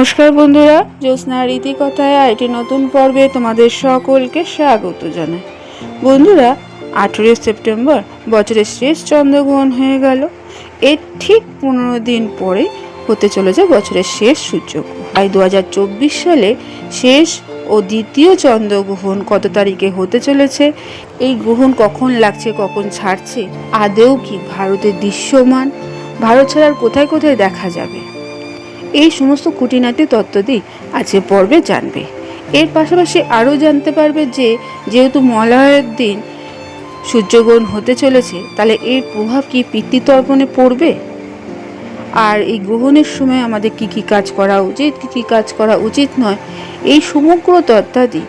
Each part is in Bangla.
নমস্কার বন্ধুরা, জ্যোৎস্না রীতিকথায় আরেকটি নতুন পর্বে তোমাদের সকলকে স্বাগত জানাই। বন্ধুরা, আঠেরোই সেপ্টেম্বর বছরের শেষ চন্দ্রগ্রহণ হয়ে গেল। এর ঠিক পনেরো দিন পরে হতে চলেছে বছরের শেষ সূর্যগ্রহণ। তাই দু সালে শেষ ও দ্বিতীয় চন্দ্রগ্রহণ কত তারিখে হতে চলেছে, এই গ্রহণ কখন লাগছে, কখন ছাড়ছে আদেও কি ভারতের দৃশ্যমান? ভারত ছাড়ার কোথায় কোথায় দেখা যাবে? এই সমস্ত খুঁটিনাটি তত্ত্বটি আজকে পর্বে জানবে। এর পাশাপাশি আরও জানতে পারবে যে, যেহেতু মলয়ের দিন সূর্যগ্রহণ হতে চলেছে, তাহলে এর প্রভাব কি পিতৃতর্পণে পড়বে? আর এই গ্রহণের সময় আমাদের কি কি কাজ করা উচিত, কি কি কাজ করা উচিত নয়, এই সমগ্র তত্ত্বাদি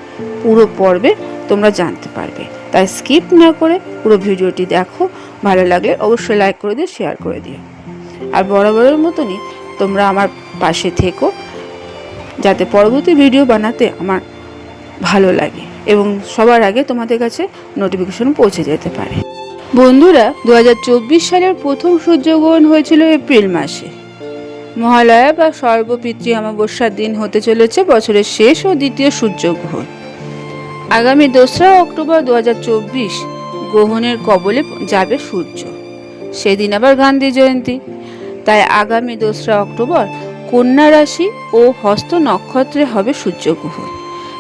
পুরো পর্বে তোমরা জানতে পারবে। তাই স্কিপ না করে পুরো ভিডিওটি দেখো, ভালো লাগলে অবশ্যই লাইক করে দিও, শেয়ার করে দিও। আর বরাবরের মতনই তোমরা আমার পাশে থেকো, যাতে পরবর্তী ভিডিও বানাতে আমার ভালো লাগে এবং সবার আগে তোমাদের কাছে নোটিফিকেশন পৌঁছে যেতে পারে। বন্ধুরা দু হাজার চব্বিশ সালের প্রথম সূর্যগ্রহণ হয়েছিল এপ্রিল মাসে। মহালয়া বা সর্বপিতৃ অমাবস্যার দিন হতে চলেছে বছরের শেষ ও দ্বিতীয় সূর্যগ্রহণ। আগামী দোসরা অক্টোবর দু হাজার চব্বিশ গ্রহণের কবলে যাবে সূর্য। সেদিন আবার গান্ধী জয়ন্তী। তাই আগামী দোসরা অক্টোবর কন্যা রাশি ও হস্ত নক্ষত্রে হবে সূর্যগ্রহণ।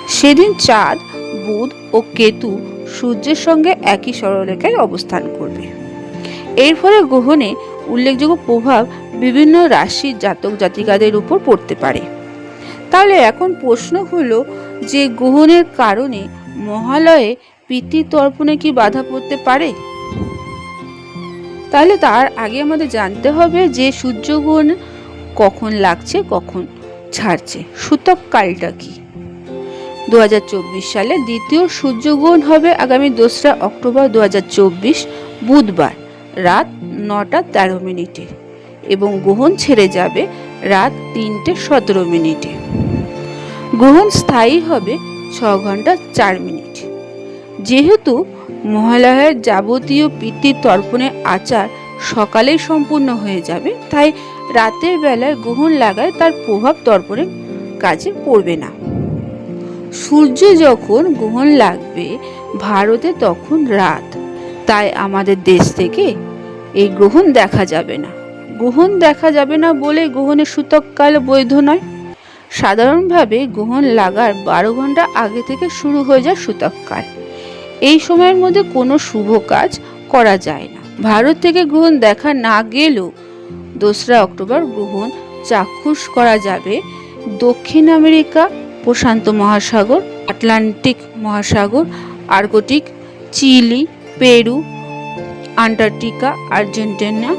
সেদিন চাঁদ, বুধ ও কেতু সূর্যের সঙ্গে একই সরলরেখায় অবস্থান করবে। এর ফলে গ্রহণে উল্লেখযোগ্য প্রভাব বিভিন্ন রাশির জাতক জাতিকাদের উপর পড়তে পারে। তাহলে এখন প্রশ্ন হলো যে গ্রহণের কারণে মহালয়ে পিতৃতর্পণে কি বাধা পড়তে পারে? তাহলে তার আগে আমাদের জানতে হবে যে সূর্যগ্রহণ কখন লাগছে, কখন ছাড়ছে। সূতক কালটা কি? দু হাজার চব্বিশ সালে দ্বিতীয় সূর্যগ্রহণ হবে আগামী দোসরা অক্টোবর দু হাজার চব্বিশ, বুধবার রাত নটা তেরো মিনিটে এবং গ্রহণ ছেড়ে যাবে রাত তিনটে সতেরো মিনিটে। গ্রহণ স্থায়ী হবে ছ ঘণ্টা চার মিনিট। যেহেতু মহালয়ার যাবতীয় পিতৃ তর্পণের আচার সকালেই সম্পূর্ণ হয়ে যাবে, তাই রাতের বেলায় গ্রহণ লাগায় তার প্রভাব তর্পণের কাজে পড়বে না। সূর্য যখন গ্রহণ লাগবে, ভারতে তখন রাত। তাই আমাদের দেশ থেকে এই গ্রহণ দেখা যাবে না। গ্রহণ দেখা যাবে না বলে গ্রহণের সূতককাল বৈধ নয়। সাধারণভাবে গ্রহণ লাগার বারো ঘণ্টা আগে থেকে শুরু হয়ে যায় সূতককাল। এই সময়ের মধ্যে কোনো শুভ কাজ করা যায় না। ভারত থেকে গ্রহণ দেখা না গেলেও দোসরা অক্টোবর গ্রহণ চাক্ষুষ করা যাবে। দক্ষিণ আমেরিকা, প্রশান্ত মহাসাগর, আটলান্টিক মহাসাগর, Arctic, Chile, Peru, Antarctica, Argentina,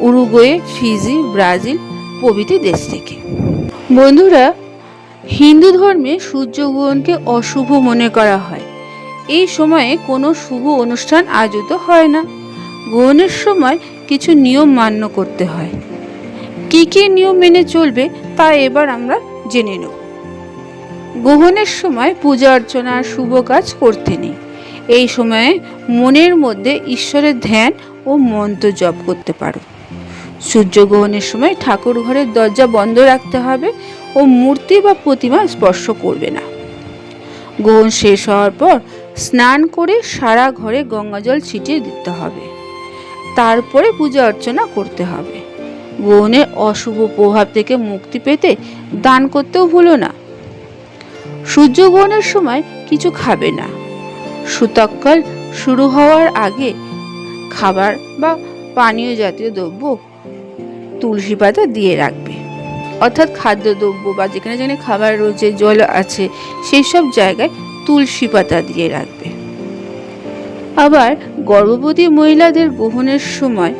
Uruguay, Fiji, Brazil প্রভৃতি দেশ থেকে। বন্ধুরা, হিন্দু ধর্মে সূর্যগ্রহণকে অশুভ মনে করা হয়। এই সময়ে কোনো শুভ অনুষ্ঠান আয়োজিত হয় না। গ্রহণের সময় কিছু নিয়ম মান্য করতে হয়। কি কি নিয়ম মেনে চলবে তা এবার আমরা জেনে নেব। গ্রহণের সময় পূজা অর্চনার শুভ কাজ করতে নেই। এই সময়ে মনের মধ্যে ঈশ্বরের ধ্যান ও মন্ত্র জপ করতে পারো। সূর্যগ্রহণের সময় ঠাকুর ঘরের দরজা বন্ধ রাখতে হবে ও মূর্তি বা প্রতিমা স্পর্শ করবে না। গ্রহণ শেষ হওয়ার পর স্নান করে সারা ঘরে গঙ্গাজল ছিটিয়ে দিতে হবে। তারপরে পূজা অর্চনা করতে হবে। গ্রহণের অশুভ প্রভাব থেকে মুক্তি পেতে দান করতেও ভুলো না। সূর্যগ্রহণের সময় কিছু খাবে না। সুতক্কাল শুরু হওয়ার আগে খাবার বা পানীয় জাতীয় দ্রব্য তুলসী পাতা দিয়ে রাখবে। অর্থাৎ খাদ্যদ্রব্য বা যেখানে যেখানে খাবার রয়েছে, জল আছে সেই সব জায়গায় তুলসী পাতা দিয়ে রাখবে। আবার গর্ভবতী মহিলাদের গ্রহণের সময়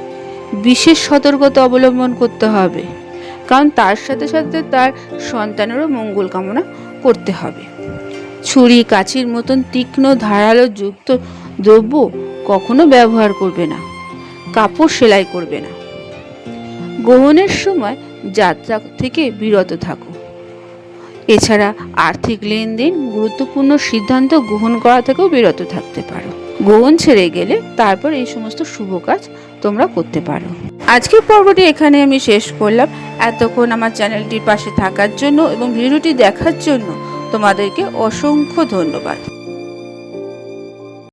বিশেষ সতর্কতা অবলম্বন করতে হবে, কারণ তার সাথে সাথে তার সন্তানেরও মঙ্গল কামনা করতে হবে। ছুরি কাছির মতন তীক্ষ্ণ, ধারালো যুক্ত দ্রব্য কখনো ব্যবহার করবে না, কাপড় সেলাই করবে না। গ্রহণের সময় যাত্রা থেকে বিরত থাকো। এছাড়া আর্থিক লেনদেন গুরুত্বপূর্ণ সিদ্ধান্ত গ্রহণ করা থেকেও বিরত থাকতে পারো। গ্রহণ ছেড়ে গেলে তারপর এই সমস্ত শুভ কাজ তোমরা করতে পারো। আজকের পর্বটি এখানে আমি শেষ করলাম। এতক্ষণ আমার চ্যানেলটির পাশে থাকার জন্য এবং ভিডিওটি দেখার জন্য তোমাদেরকে অসংখ্য ধন্যবাদ।